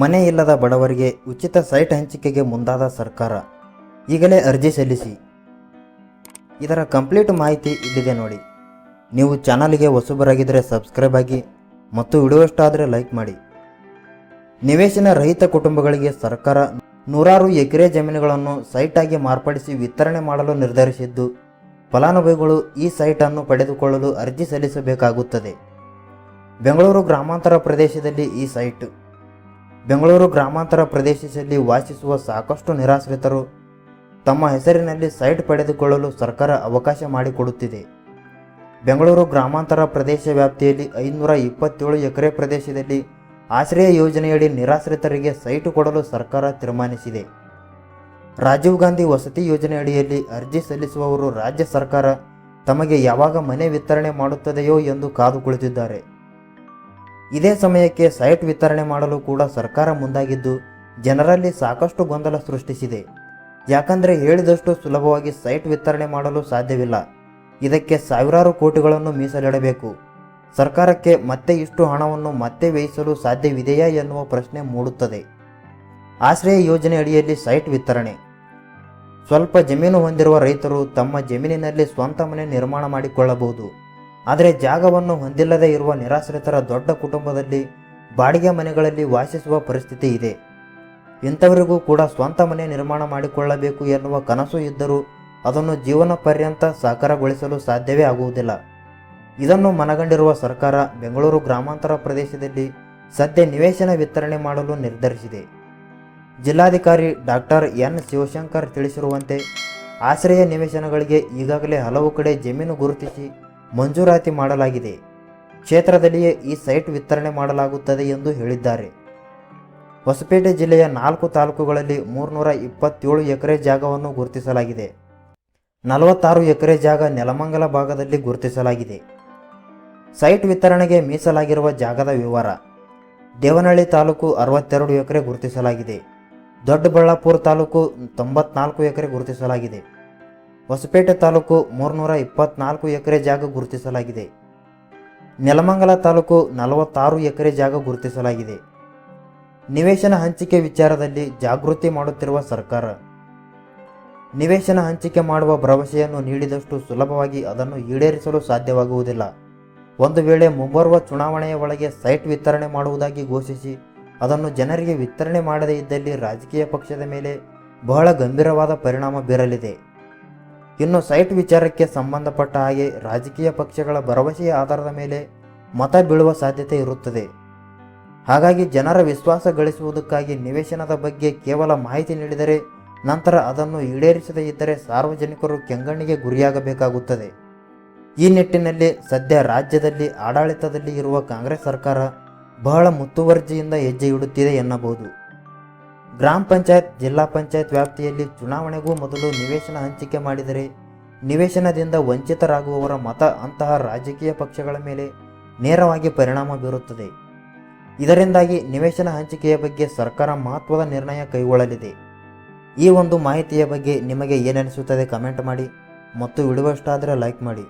ಮನೆ ಇಲ್ಲದ ಬಡವರಿಗೆ ಉಚಿತ ಸೈಟ್ ಹಂಚಿಕೆಗೆ ಮುಂದಾದ ಸರ್ಕಾರ. ಈಗಲೇ ಅರ್ಜಿ ಸಲ್ಲಿಸಿ. ಇದರ ಕಂಪ್ಲೀಟ್ ಮಾಹಿತಿ ಇಲ್ಲಿದೆ ನೋಡಿ. ನೀವು ಚಾನಲ್ಗೆ ಹೊಸಬರಾಗಿದ್ದರೆ ಸಬ್ಸ್ಕ್ರೈಬ್ ಆಗಿ ಮತ್ತು ವಿಡಿಯೋ ಲೈಕ್ ಮಾಡಿ. ನಿವೇಶನ ರಹಿತ ಕುಟುಂಬಗಳಿಗೆ ಸರ್ಕಾರ ನೂರಾರು ಎಕರೆ ಜಮೀನುಗಳನ್ನು ಸೈಟಾಗಿ ಮಾರ್ಪಡಿಸಿ ವಿತರಣೆ ಮಾಡಲು ನಿರ್ಧರಿಸಿದ್ದು, ಫಲಾನುಭವಿಗಳು ಈ ಸೈಟನ್ನು ಪಡೆದುಕೊಳ್ಳಲು ಅರ್ಜಿ ಸಲ್ಲಿಸಬೇಕಾಗುತ್ತದೆ. ಬೆಂಗಳೂರು ಗ್ರಾಮಾಂತರ ಪ್ರದೇಶದಲ್ಲಿ ಈ ಸೈಟ್ ಬೆಂಗಳೂರು ಗ್ರಾಮಾಂತರ ಪ್ರದೇಶದಲ್ಲಿ ವಾಸಿಸುವ ಸಾಕಷ್ಟು ನಿರಾಶ್ರಿತರು ತಮ್ಮ ಹೆಸರಿನಲ್ಲಿ ಸೈಟ್ ಪಡೆದುಕೊಳ್ಳಲು ಸರ್ಕಾರ ಅವಕಾಶ ಮಾಡಿಕೊಡುತ್ತಿದೆ. ಬೆಂಗಳೂರು ಗ್ರಾಮಾಂತರ ಪ್ರದೇಶ ವ್ಯಾಪ್ತಿಯಲ್ಲಿ ಐನೂರ ಇಪ್ಪತ್ತೇಳು ಎಕರೆ ಪ್ರದೇಶದಲ್ಲಿ ಆಶ್ರಯ ಯೋಜನೆಯಡಿ ನಿರಾಶ್ರಿತರಿಗೆ ಸೈಟು ಕೊಡಲು ಸರ್ಕಾರ ತೀರ್ಮಾನಿಸಿದೆ. ರಾಜೀವ್ ಗಾಂಧಿ ವಸತಿ ಯೋಜನೆಯಡಿಯಲ್ಲಿ ಅರ್ಜಿ ಸಲ್ಲಿಸುವವರು ರಾಜ್ಯ ಸರ್ಕಾರ ತಮಗೆ ಯಾವಾಗ ಮನೆ ವಿತರಣೆ ಮಾಡುತ್ತದೆಯೋ ಎಂದು ಕಾದು ಕುಳಿತಿದ್ದಾರೆ. ಇದೇ ಸಮಯಕ್ಕೆ ಸೈಟ್ ವಿತರಣೆ ಮಾಡಲು ಕೂಡ ಸರ್ಕಾರ ಮುಂದಾಗಿದ್ದು, ಜನರಲ್ಲಿ ಸಾಕಷ್ಟು ಗೊಂದಲ ಸೃಷ್ಟಿಸಿದೆ. ಯಾಕಂದರೆ ಹೇಳಿದಷ್ಟು ಸುಲಭವಾಗಿ ಸೈಟ್ ವಿತರಣೆ ಮಾಡಲು ಸಾಧ್ಯವಿಲ್ಲ. ಇದಕ್ಕೆ ಸಾವಿರಾರು ಕೋಟಿಗಳನ್ನು ಮೀಸಲಿಡಬೇಕು. ಸರ್ಕಾರಕ್ಕೆ ಮತ್ತೆ ಇಷ್ಟು ಹಣವನ್ನು ಮತ್ತೆ ವ್ಯಯಿಸಲು ಸಾಧ್ಯವಿದೆಯಾ ಎನ್ನುವ ಪ್ರಶ್ನೆ ಮೂಡುತ್ತದೆ. ಆಶ್ರಯ ಯೋಜನೆ ಅಡಿಯಲ್ಲಿ ಸೈಟ್ ವಿತರಣೆ. ಸ್ವಲ್ಪ ಜಮೀನು ಹೊಂದಿರುವ ರೈತರು ತಮ್ಮ ಜಮೀನಿನಲ್ಲಿ ಸ್ವಂತ ಮನೆ ನಿರ್ಮಾಣ ಮಾಡಿಕೊಳ್ಳಬಹುದು. ಆದರೆ ಜಾಗವನ್ನು ಹೊಂದಿಲ್ಲದೆ ಇರುವ ನಿರಾಶ್ರಿತರ ದೊಡ್ಡ ಕುಟುಂಬದಲ್ಲಿ ಬಾಡಿಗೆ ಮನೆಗಳಲ್ಲಿ ವಾಸಿಸುವ ಪರಿಸ್ಥಿತಿ ಇದೆ. ಇಂಥವರಿಗೂ ಕೂಡ ಸ್ವಂತ ಮನೆ ನಿರ್ಮಾಣ ಮಾಡಿಕೊಳ್ಳಬೇಕು ಎನ್ನುವ ಕನಸು ಇದ್ದರೂ ಅದನ್ನು ಜೀವನ ಪರ್ಯಂತ ಸಾಕಾರಗೊಳಿಸಲು ಸಾಧ್ಯವೇ ಆಗುವುದಿಲ್ಲ. ಇದನ್ನು ಮನಗಂಡಿರುವ ಸರ್ಕಾರ ಬೆಂಗಳೂರು ಗ್ರಾಮಾಂತರ ಪ್ರದೇಶದಲ್ಲಿ ಸದ್ಯ ನಿವೇಶನ ವಿತರಣೆ ಮಾಡಲು ನಿರ್ಧರಿಸಿದೆ. ಜಿಲ್ಲಾಧಿಕಾರಿ ಡಾಕ್ಟರ್ ಎನ್. ಶಿವಶಂಕರ್ ತಿಳಿಸಿರುವಂತೆ, ಆಶ್ರಯ ನಿವೇಶನಗಳಿಗೆ ಈಗಾಗಲೇ ಹಲವು ಕಡೆ ಜಮೀನು ಗುರುತಿಸಿ ಮಂಜೂರಾತಿ ಮಾಡಲಾಗಿದೆ. ಕ್ಷೇತ್ರದಲ್ಲಿಯೇ ಈ ಸೈಟ್ ವಿತರಣೆ ಮಾಡಲಾಗುತ್ತದೆ ಎಂದು ಹೇಳಿದ್ದಾರೆ. ಹೊಸಪೇಟೆ ಜಿಲ್ಲೆಯ ನಾಲ್ಕು ತಾಲೂಕುಗಳಲ್ಲಿ ಮೂರ್ನೂರ ಇಪ್ಪತ್ತೇಳು ಎಕರೆ ಜಾಗವನ್ನು ಗುರುತಿಸಲಾಗಿದೆ. ನಲವತ್ತಾರು ಎಕರೆ ಜಾಗ ನೆಲಮಂಗಲ ಭಾಗದಲ್ಲಿ ಗುರುತಿಸಲಾಗಿದೆ. ಸೈಟ್ ವಿತರಣೆಗೆ ಮೀಸಲಾಗಿರುವ ಜಾಗದ ವಿವರ. ದೇವನಹಳ್ಳಿ ತಾಲೂಕು ಅರವತ್ತೆರಡು ಎಕರೆ ಗುರುತಿಸಲಾಗಿದೆ. ದೊಡ್ಡಬಳ್ಳಾಪುರ ತಾಲೂಕು ತೊಂಬತ್ನಾಲ್ಕು ಎಕರೆ ಗುರುತಿಸಲಾಗಿದೆ. ಹೊಸಪೇಟೆ ತಾಲೂಕು ಮೂರ್ನೂರ ಇಪ್ಪತ್ನಾಲ್ಕು ಎಕರೆ ಜಾಗ ಗುರುತಿಸಲಾಗಿದೆ. ನೆಲಮಂಗಲ ತಾಲೂಕು ನಲವತ್ತಾರು ಎಕರೆ ಜಾಗ ಗುರುತಿಸಲಾಗಿದೆ. ನಿವೇಶನ ಹಂಚಿಕೆ ವಿಚಾರದಲ್ಲಿ ಜಾಗೃತಿ ಮಾಡುತ್ತಿರುವ ಸರ್ಕಾರ. ನಿವೇಶನ ಹಂಚಿಕೆ ಮಾಡುವ ಭರವಸೆಯನ್ನು ನೀಡಿದಷ್ಟು ಸುಲಭವಾಗಿ ಅದನ್ನು ಈಡೇರಿಸಲು ಸಾಧ್ಯವಾಗುವುದಿಲ್ಲ. ಒಂದು ವೇಳೆ ಮುಂಬರುವ ಚುನಾವಣೆಯ ಒಳಗೆ ಸೈಟ್ ವಿತರಣೆ ಮಾಡುವುದಾಗಿ ಘೋಷಿಸಿ, ಅದನ್ನು ಜನರಿಗೆ ವಿತರಣೆ ಮಾಡದೇ ಇದ್ದಲ್ಲಿ ರಾಜಕೀಯ ಪಕ್ಷದ ಮೇಲೆ ಬಹಳ ಗಂಭೀರವಾದ ಪರಿಣಾಮ ಬೀರಲಿದೆ. ಇನ್ನು ಸೈಟ್ ವಿಚಾರಕ್ಕೆ ಸಂಬಂಧಪಟ್ಟ ಹಾಗೆ ರಾಜಕೀಯ ಪಕ್ಷಗಳ ಭರವಸೆಯ ಆಧಾರದ ಮೇಲೆ ಮತ ಬೀಳುವ ಸಾಧ್ಯತೆ ಇರುತ್ತದೆ. ಹಾಗಾಗಿ ಜನರ ವಿಶ್ವಾಸ ಗಳಿಸುವುದಕ್ಕಾಗಿ ನಿವೇಶನದ ಬಗ್ಗೆ ಕೇವಲ ಮಾಹಿತಿ ನೀಡಿದರೆ ನಂತರ ಅದನ್ನು ಈಡೇರಿಸದೇ ಇದ್ದರೆ ಸಾರ್ವಜನಿಕರು ಕೆಂಗಣ್ಣಿಗೆ ಗುರಿಯಾಗಬೇಕಾಗುತ್ತದೆ. ಈ ನಿಟ್ಟಿನಲ್ಲಿ ಸದ್ಯ ರಾಜ್ಯದಲ್ಲಿ ಆಡಳಿತದಲ್ಲಿ ಇರುವ ಕಾಂಗ್ರೆಸ್ ಸರ್ಕಾರ ಬಹಳ ಮುತ್ತುವರ್ಜಿಯಿಂದ ಹೆಜ್ಜೆ ಇಡುತ್ತಿದೆ ಎನ್ನಬಹುದು. ಗ್ರಾಮ ಪಂಚಾಯತ್, ಜಿಲ್ಲಾ ಪಂಚಾಯತ್ ವ್ಯಾಪ್ತಿಯಲ್ಲಿ ಚುನಾವಣೆಗೂ ಮೊದಲು ನಿವೇಶನ ಹಂಚಿಕೆ ಮಾಡಿದರೆ ನಿವೇಶನದಿಂದ ವಂಚಿತರಾಗುವವರ ಮತ, ಅಂತಹ ರಾಜಕೀಯ ಪಕ್ಷಗಳ ಮೇಲೆ ನೇರವಾಗಿ ಪರಿಣಾಮ ಬೀರುತ್ತದೆ. ಇದರಿಂದಾಗಿ ನಿವೇಶನ ಹಂಚಿಕೆಯ ಬಗ್ಗೆ ಸರ್ಕಾರ ಮಹತ್ವದ ನಿರ್ಣಯ ಕೈಗೊಳ್ಳಲಿದೆ. ಈ ಒಂದು ಮಾಹಿತಿಯ ಬಗ್ಗೆ ನಿಮಗೆ ಏನನಿಸುತ್ತದೆ ಕಮೆಂಟ್ ಮಾಡಿ, ಮತ್ತು ವಿಡಿಯೋ ಇಷ್ಟ ಲೈಕ್ ಮಾಡಿ.